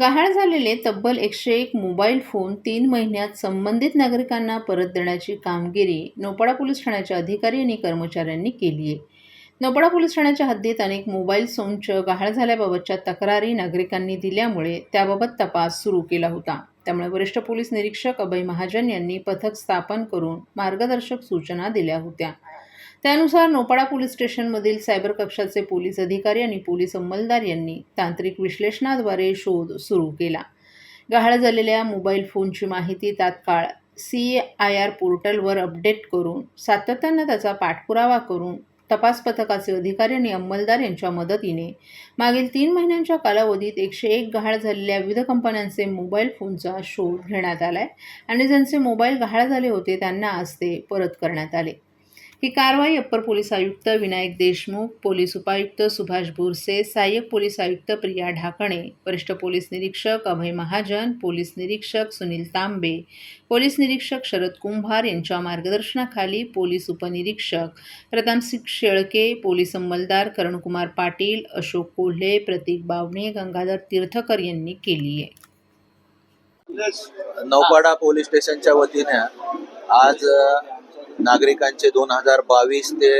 गहाळ झालेले तब्बल एकशे एक मोबाईल फोन तीन महिन्यात संबंधित नागरिकांना परत देण्याची कामगिरी नोपाडा पोलीस ठाण्याच्या अधिकारी आणि कर्मचाऱ्यांनी केली आहे. नोपाडा पोलीस ठाण्याच्या हद्दीत अनेक मोबाईल फोनच्या गहाळ झाल्याबाबतच्या तक्रारी नागरिकांनी दिल्यामुळे त्याबाबत तपास सुरू केला होता. त्यामुळे वरिष्ठ पोलीस निरीक्षक अभय महाजन यांनी पथक स्थापन करून मार्गदर्शक सूचना दिल्या होत्या. त्यानुसार नोपाडा पोलीस स्टेशनमधील सायबर कक्षाचे पोलीस अधिकारी आणि पोलीस अंमलदार यांनी तांत्रिक विश्लेषणाद्वारे शोध सुरू केला. गहाळ झालेल्या मोबाईल फोनची माहिती तात्काळ सी आय आर पोर्टलवर अपडेट करून सातत्यानं त्याचा पाठपुरावा करून तपास पथकाचे अधिकारी आणि अंमलदार यांच्या मदतीने मागील तीन महिन्यांच्या कालावधीत एकशे एक गहाळ झालेल्या विविध कंपन्यांचे मोबाईल फोनचा शोध घेण्यात आलाय आणि ज्यांचे मोबाईल गहाळ झाले होते त्यांना आज ते परत करण्यात आले. ही कारवाई अप्पर पोलीस आयुक्त विनायक देशमुख पोलीस उपायुक्त सुभाष बोरसे सहाय्यक पोलीस आयुक्त प्रिया ढाकणे वरिष्ठ पोलीस निरीक्षक अभय महाजन पोलीस निरीक्षक सुनील तांबे पोलीस निरीक्षक शरद कुंभार यांच्या मार्गदर्शनाखाली पोलीस उपनिरीक्षक प्रतापसिंग शेळके पोलीस अंमलदार करणकुमार पाटील अशोक कोल्हे प्रतीक बावणे गंगाधर तीर्थकर यांनी केली आहे. नौपाडा पोलीस स्टेशनच्या वतीने आज नागरिकांचे दोन हजार बावीस ते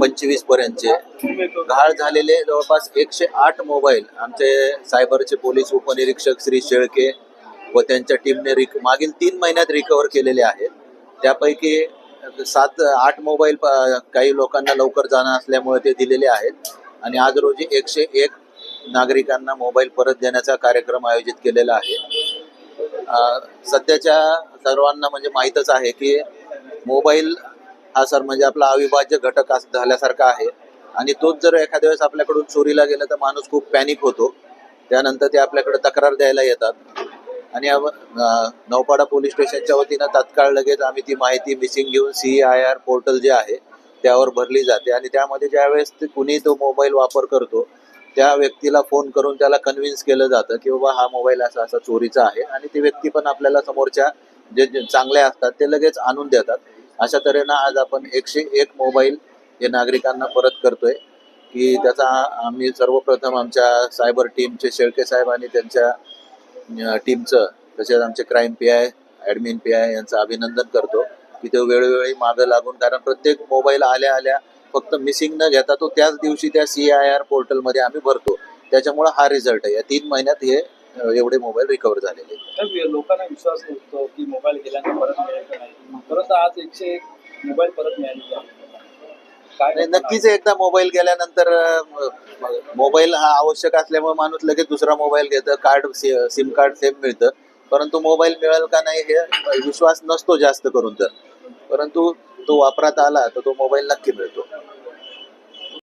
पंचवीस पर्यंतचे. गहाळ झालेले जवळपास एकशे आठ मोबाईल आमचे सायबरचे पोलीस उपनिरीक्षक श्री शेळके व त्यांच्या टीमने रिक मागील तीन महिन्यात रिकव्हर केलेले आहेत. त्यापैकी सात आठ मोबाईल काही लोकांना लवकर जाणं असल्यामुळे ते दिलेले आहेत. आणि आज रोजी एकशे एक नागरिकांना मोबाईल परत देण्याचा कार्यक्रम आयोजित केलेला आहे. सध्याच्या सर्वांना म्हणजे माहीतच आहे की मोबाईल हा सर म्हणजे आपला अविभाज्य घटक झाल्यासारखा आहे. आणि तोच जर एखाद्या वेळेस आपल्याकडून चोरीला गेला तर माणूस खूप पॅनिक होतो. त्यानंतर ते आपल्याकडे तक्रार द्यायला येतात. आणि नौपाडा पोलीस स्टेशनच्या वतीनं तात्काळ लगेच आम्ही ती माहिती मिसिंग घेऊन सी आय आर पोर्टल जे आहे त्यावर भरली जाते. आणि त्यामध्ये ज्यावेळेस ते कुणी तो मोबाईल वापर करतो त्या व्यक्तीला फोन करून त्याला कन्व्हिन्स केलं जातं की बाबा हा मोबाईल असा असा चोरीचा आहे. आणि ती व्यक्ती पण आपल्याला समोरच्या जे जे चांगले असतात ते लगेच आणून देतात. अशा तऱ्हेनं आज आपण एकशे एक मोबाईल हे नागरिकांना परत करतोय की त्याचा आम्ही सर्वप्रथम आमच्या सायबर टीमचे शेळके साहेब आणि त्यांच्या टीमचं तसेच आमचे crime P I admin P I यांचं अभिनंदन करतो. की ते वेळोवेळी मागं लागून कारण प्रत्येक मोबाईल आल्या आल्या फक्त मिसिंग न घेता तो त्याच दिवशी त्या सी आय आर पोर्टलमध्ये आम्ही भरतो. त्याच्यामुळं हा रिझल्ट आहे. या तीन महिन्यात हे एवढे मोबाईल रिकवर झालेले आहेत. लोकांना विश्वास नसतो की मोबाईल गेल्याने परत मिळेल नाही परंतु आज एकशे एक मोबाईल परत मिळालेले आहेत. काय नाही, नक्कीच एकदा मोबाईल गेल्यानंतर मोबाईल हा आवश्यक असल्यामुळे माणूस लगेच दुसरा मोबाईल घेतं कार्ड सिम कार्ड सेम मिळतं परंतु मोबाईल मिळेल का नाही हे विश्वास नसतो जास्त करून तर परंतु तो वापरात आला तर तो मोबाईल नक्की मिळतो